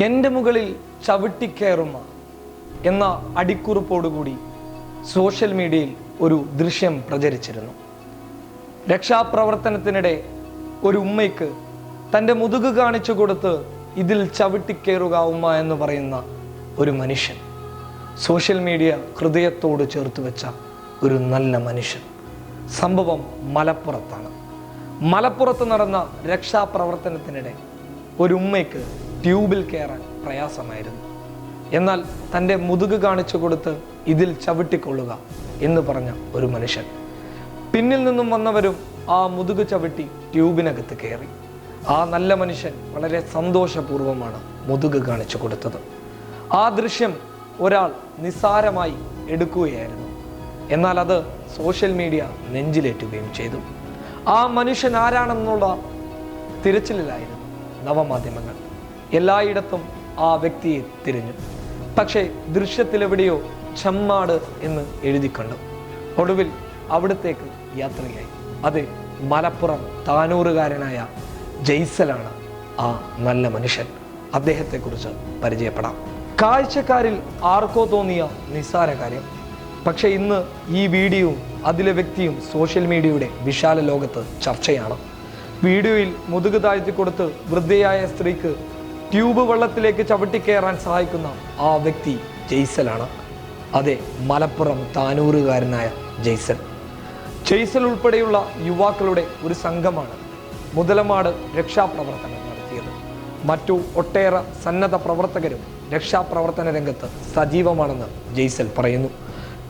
എന്റെ മുകളിൽ ചവിട്ടിക്കയറുമ എന്ന അടിക്കുറിപ്പോടുകൂടി സോഷ്യൽ മീഡിയയിൽ ഒരു ദൃശ്യം പ്രചരിച്ചിരുന്നു. രക്ഷാപ്രവർത്തനത്തിനിടെ ഒരു ഉമ്മയ്ക്ക് തന്റെ മുതുക് കാണിച്ചു കൊടുത്ത് ഇതിൽ ചവിട്ടിക്കയറുക ഉമ്മ എന്ന് പറയുന്ന ഒരു മനുഷ്യൻ. സോഷ്യൽ മീഡിയ ഹൃദയത്തോട് ചേർത്ത് വെച്ച ഒരു നല്ല മനുഷ്യൻ. സംഭവം മലപ്പുറത്താണ്. മലപ്പുറത്ത് നടന്ന രക്ഷാപ്രവർത്തനത്തിനിടെ ഒരു ഉമ്മയ്ക്ക് ട്യൂബിൽ കയറാൻ പ്രയാസമായിരുന്നു. എന്നാൽ തന്റെ മുതുക് കാണിച്ചു കൊടുത്ത് ഇതിൽ ചവിട്ടിക്കൊള്ളുക എന്ന് പറഞ്ഞ ഒരു മനുഷ്യൻ. പിന്നിൽ നിന്നും വന്നവരും ആ മുതുക് ചവിട്ടി ട്യൂബിനകത്ത് കയറി. ആ നല്ല മനുഷ്യൻ വളരെ സന്തോഷപൂർവമാണ് മുതുക് കാണിച്ചു കൊടുത്തത്. ആ ദൃശ്യം ഒരാൾ നിസ്സാരമായി എടുക്കുകയായിരുന്നു. എന്നാൽ അത് സോഷ്യൽ മീഡിയ നെഞ്ചിലേറ്റുകയും ചെയ്തു. ആ മനുഷ്യൻ ആരാണെന്നുള്ള തിരച്ചിലായിരുന്നു നവമാധ്യമങ്ങൾ. എല്ലായിടത്തും ആ വ്യക്തിയെ തിരഞ്ഞു. പക്ഷേ ദൃശ്യത്തിലെവിടെയോ ചെമ്മാട് എന്ന് എഴുതി കണ്ടു. ഒടുവിൽ അവിടത്തേക്ക് യാത്രയായി. അത് മലപ്പുറം താനൂറുകാരനായ ജയ്സലാണ് ആ നല്ല മനുഷ്യൻ. അദ്ദേഹത്തെക്കുറിച്ച് പരിചയപ്പെടാം. കാഴ്ചക്കാരിൽ ആർക്കോ തോന്നിയ നിസ്സാര കാര്യം. പക്ഷേ ഇന്ന് ഈ വീഡിയോയും അതിലെ വ്യക്തിയും സോഷ്യൽ മീഡിയയുടെ വിശാല ലോകത്ത് ചർച്ചയാണ്. വീഡിയോയിൽ മുതുക് താഴ്ത്തി കൊടുത്ത് വൃദ്ധയായ സ്ത്രീക്ക് ട്യൂബ് വെള്ളത്തിലേക്ക് ചവിട്ടിക്കയറാൻ സഹായിക്കുന്ന ആ വ്യക്തി ജെയ്സലാണ്. അതെ മലപ്പുറം താനൂറുകാരനായ ജെയ്സൽ ജെയ്സൽ ഉൾപ്പെടെയുള്ള യുവാക്കളുടെ ഒരു സംഘമാണ് മുതലമാട് രക്ഷാപ്രവർത്തനം നടത്തിയത്. മറ്റു ഒട്ടേറെ സന്നദ്ധ പ്രവർത്തകരും രക്ഷാപ്രവർത്തന രംഗത്ത് സജീവമാണെന്ന് ജെയ്സൽ പറയുന്നു.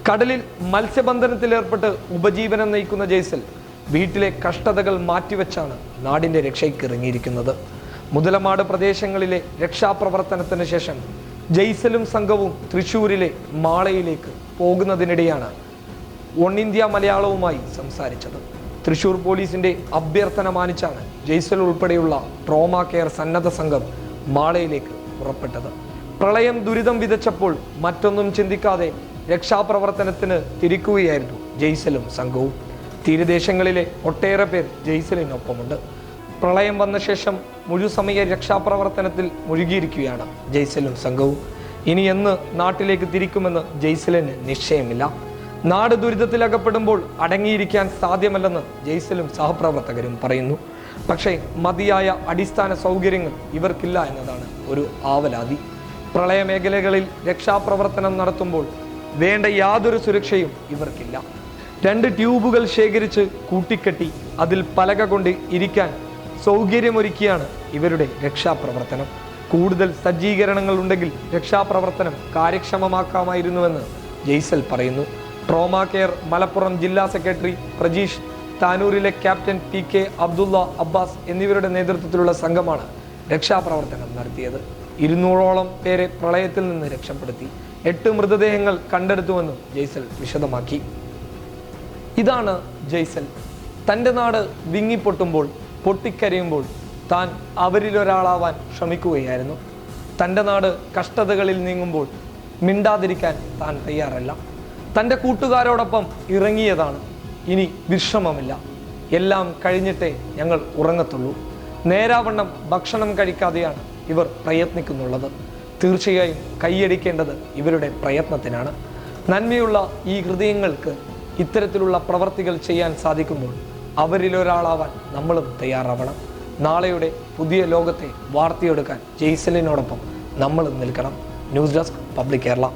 കടലിൽ മത്സ്യബന്ധനത്തിലേർപ്പെട്ട് ഉപജീവനം നയിക്കുന്ന ജെയ്സൽ വീട്ടിലെ കഷ്ടതകൾ മാറ്റിവെച്ചാണ് നാടിന്റെ രക്ഷയ്ക്ക് ഇറങ്ങിയിരിക്കുന്നത്. മുതലമാട് പ്രദേശങ്ങളിലെ രക്ഷാപ്രവർത്തനത്തിന് ശേഷം ജയ്സലും സംഘവും തൃശൂരിലെ മാളയിലേക്ക് പോകുന്നതിനിടെയാണ് വൺ ഇന്ത്യ മലയാളവുമായി സംസാരിച്ചത്. തൃശൂർ പോലീസിന്റെ അഭ്യർത്ഥന മാനിച്ചാണ് ജയ്സൽ ഉൾപ്പെടെയുള്ള ട്രോമ കെയർ സന്നദ്ധ സംഘം മാളയിലേക്ക് പുറപ്പെട്ടത്. പ്രളയം ദുരിതം വിതച്ചപ്പോൾ മറ്റൊന്നും ചിന്തിക്കാതെ രക്ഷാപ്രവർത്തനത്തിന് തിരിക്കുകയായിരുന്നു ജയ്സലും സംഘവും. തീരദേശങ്ങളിലെ ഒട്ടേറെ പേർ ജയ്സലിനൊപ്പമുണ്ട്. പ്രളയം വന്ന ശേഷം മുഴുസമയ രക്ഷാപ്രവർത്തനത്തിൽ മുഴുകിയിരിക്കുകയാണ് ജയ്സലും സംഘവും. ഇനി എന്ന് നാട്ടിലേക്ക് തിരിക്കുമെന്ന് ജയ്സലിന് നിശ്ചയമില്ല. നാട് ദുരിതത്തിലകപ്പെടുമ്പോൾ അടങ്ങിയിരിക്കാൻ സാധ്യമല്ലെന്ന് ജയ്സലും സഹപ്രവർത്തകരും പറയുന്നു. പക്ഷേ മതിയായ അടിസ്ഥാന സൗകര്യങ്ങൾ ഇവർക്കില്ല എന്നതാണ് ഒരു ആവലാതി. പ്രളയ മേഖലകളിൽ രക്ഷാപ്രവർത്തനം നടത്തുമ്പോൾ വേണ്ട യാതൊരു സുരക്ഷയും ഇവർക്കില്ല. രണ്ട് ട്യൂബുകൾ ശേഖരിച്ച് കൂട്ടിക്കെട്ടി അതിൽ പലക കൊണ്ട് ഇരിക്കാൻ സൗകര്യമൊരുക്കിയാണ് ഇവരുടെ രക്ഷാപ്രവർത്തനം. കൂടുതൽ സജ്ജീകരണങ്ങൾ ഉണ്ടെങ്കിൽ രക്ഷാപ്രവർത്തനം കാര്യക്ഷമമാക്കാമായിരുന്നുവെന്ന് ജെയ്സൽ പറയുന്നു. ട്രോമ കെയർ മലപ്പുറം ജില്ലാ secretary Prajeesh താനൂരിലെ captain P K Abdulla Abbas എന്നിവരുടെ നേതൃത്വത്തിലുള്ള സംഘമാണ് രക്ഷാപ്രവർത്തനം നടത്തിയത്. ഇരുന്നൂറോളം പേരെ പ്രളയത്തിൽ നിന്ന് രക്ഷപ്പെടുത്തി. എട്ട് മൃതദേഹങ്ങൾ കണ്ടെടുത്തുവെന്നും ജെയ്സൽ വിശദമാക്കി. ഇതാണ് ജെയ്സൽ. തന്റെ നാട് വിങ്ങിപ്പൊട്ടുമ്പോൾ പൊട്ടിക്കരയുമ്പോൾ താൻ അവരിലൊരാളാവാൻ ശ്രമിക്കുകയായിരുന്നു. തന്റെ നാട് കഷ്ടതകളിൽ നീങ്ങുമ്പോൾ മിണ്ടാതിരിക്കാൻ താൻ തയ്യാറല്ല. തന്റെ കൂട്ടുകാരോടൊപ്പം ഇറങ്ങിയതാണ്. ഇനി വിശ്രമമില്ല എല്ലാം കഴിഞ്ഞിട്ടേ ഞങ്ങൾ ഉറങ്ങത്തുള്ളൂ. നേരാവണ്ണം ഭക്ഷണം കഴിക്കാതെയാണ് ഇവർ പ്രയത്നിക്കുന്നുള്ളത്. തീർച്ചയായും കൈയടിക്കേണ്ടത് ഇവരുടെ പ്രയത്നത്തിനാണ്. നന്മയുള്ള ഈ ഹൃദയങ്ങൾക്ക് ഇത്തരത്തിലുള്ള പ്രവർത്തികൾ ചെയ്യാൻ സാധിക്കുമ്പോൾ അവരിലൊരാളാവാൻ നമ്മളും തയ്യാറാവണം. നാളെയുടെ പുതിയ ലോകത്തെ വാർത്തയെടുക്കാൻ ജെയ്സലിനോടൊപ്പം നമ്മളും നിൽക്കണം. News desk public Kerala.